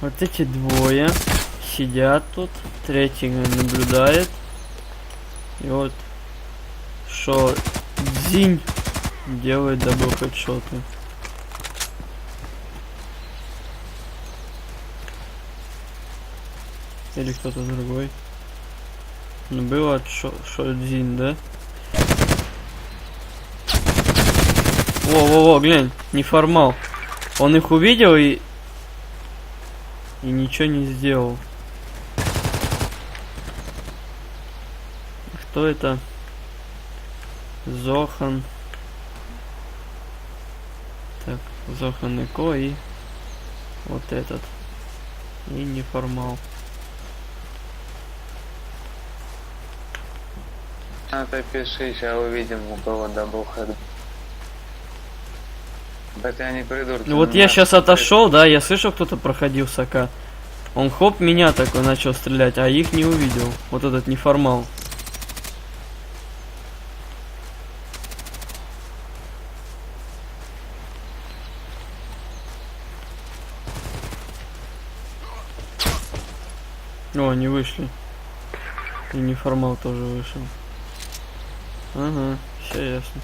Вот эти двое сидят тут, третий наблюдает. И вот что Дзинь делает дабл хедшоты. Или кто-то другой. Ну было шо, шо Дзинь, да? Во-во-во, глянь, неформал. Он их увидел и... И ничего не сделал. Кто это? Зохан. Так, Зохан и Ко и вот этот. И неформал. А ты пиши, сейчас увидим, у кого даблхед. Хотя они придурки. Ну вот я сейчас ты- отошел, да, я слышал, кто-то проходил сока. Он хоп, меня такой начал стрелять, а их не увидел. Вот этот неформал. О, они вышли. И неформал тоже вышел. Ага, все ясно.